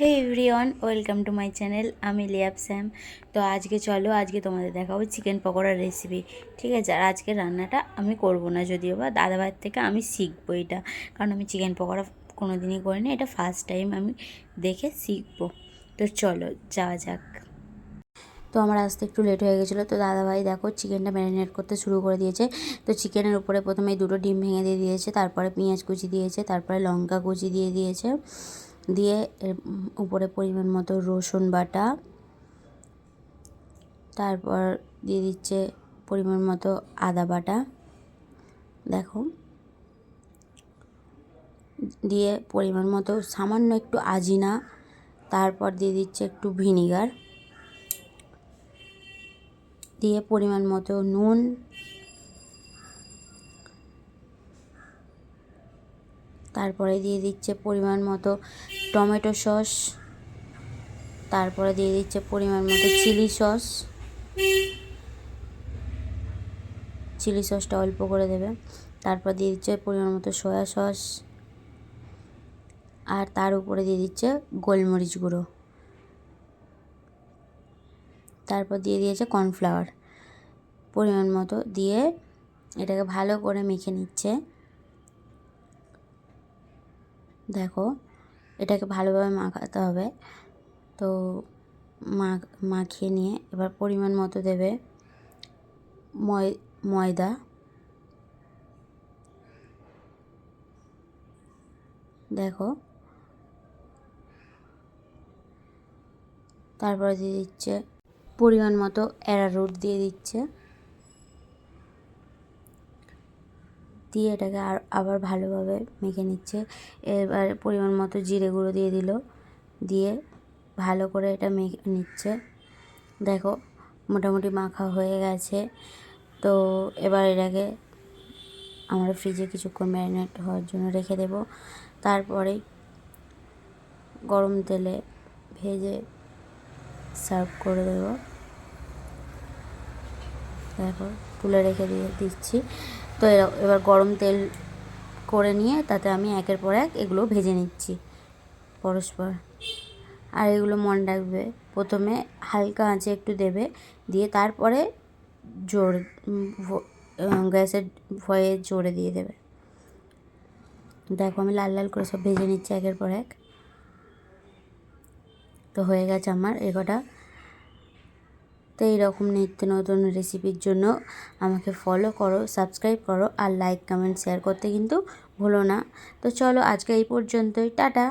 Hey everyone welcome to my channel আমি লিয়াব Sam. তো আজকে চলো, আজকে তোমাদের দেখাবো চিকেন পকোড়ার রেসিপি ঠিক আছে? আর আজকে রান্নাটা আমি করব না যদিও বা দাদা দাদাভাইয়ের থেকে আমি শিখব এটা। কারণ আমি চিকেন পকোড়া কোনো দিনই করিনি, এটা ফার্স্ট টাইম আমি দেখে শিখব। তো চলো, যাওয়া যাক। তো আমার আসতে একটু লেট হয়ে গেছিল, তো দাদাভাই দেখো চিকেনটা ম্যারিনেট করতে শুরু করে দিয়েছে। তো চিকেনের উপরে প্রথমে দুটো ডিম ভেঙে দিয়ে দিয়েছে, তারপরে পেঁয়াজ কুচি দিয়েছে, তারপরে লঙ্কা কুচি দিয়ে দিয়েছে। দিয়ে উপরে পরিমাণ মতো রসুন বাটা। তারপর দিয়ে দিচ্ছে পরিমাণ মতো আদা বাটা। দেখো। দিয়ে পরিমাণ মতো সামান্য একটু আজিনা। তারপর দিয়ে দিচ্ছে একটু ভিনিগার। দিয়ে পরিমাণ মতো নুন। তারপরে দিয়ে দিচ্ছে পরিমাণ মতো টমেটো সস, তারপরে দিয়ে দিচ্ছে পরিমাণ মতো চিলি সস। চিলি সসটা অল্প করে দেবে। তারপর দিয়ে দিচ্ছে পরিমাণ মতো সয়া সস। আর তার উপরে দিয়ে দিচ্ছে গোলমরিচ গুঁড়ো। তারপর দিয়ে দিয়েছে কর্নফ্লাওয়ার। পরিমাণ মতো দিয়ে এটাকে ভালো করে মেখে নিচ্ছে। দেখো এটাকে ভালোভাবে মাখাতে হবে। তো মাখিয়ে নিয়ে এবার পরিমাণ মতো দেবে ময়দা। দেখো। তারপরে দিয়ে দিচ্ছে পরিমাণ মতো অ্যারারুট দিয়ে দিচ্ছে। দিয়ে এটাকে আর আবার ভালোভাবে মেখে নিচ্ছে। এবার পরিমাণ মতো জিরে গুঁড়ো দিয়ে দিল। দিয়ে ভালো করে এটা মেখে নিচ্ছে। দেখো, মোটামুটি মাখা হয়ে গেছে। তো এবার এটাকে আমরা ফ্রিজে কিছুক্ষণ ম্যারিনেট হওয়ার জন্য রেখে দেব। তারপরে গরম তেলে ভেজে সার্ভ করে দেব। দেখো, তুলে রেখে দিয়ে দিচ্ছি। তো এবার গরম তেল করে নিয়ে তাতে আমি একের পর এক এগুলো ভেজে নিচ্ছি পরস্পর। আর এগুলো মনে রাখবে, প্রথমে হালকা আঁচে একটু দেবে, দিয়ে তারপরে জোর গ্যাসের ভয়ে জোরে দিয়ে দেবে। দেখো আমি লাল লাল করে সব ভেজে নিচ্ছি একের পর এক। তো হয়ে গেছে আমার এগোটা তো এইরকম নিত্য নতুন রেসিপির জন্য আমাকে ফলো করো সাবস্ক্রাইব করো আর লাইক কমেন্ট শেয়ার করতে কিন্তু ভুলো না। তো চলো আজকে এই পর্যন্তই। টাটা!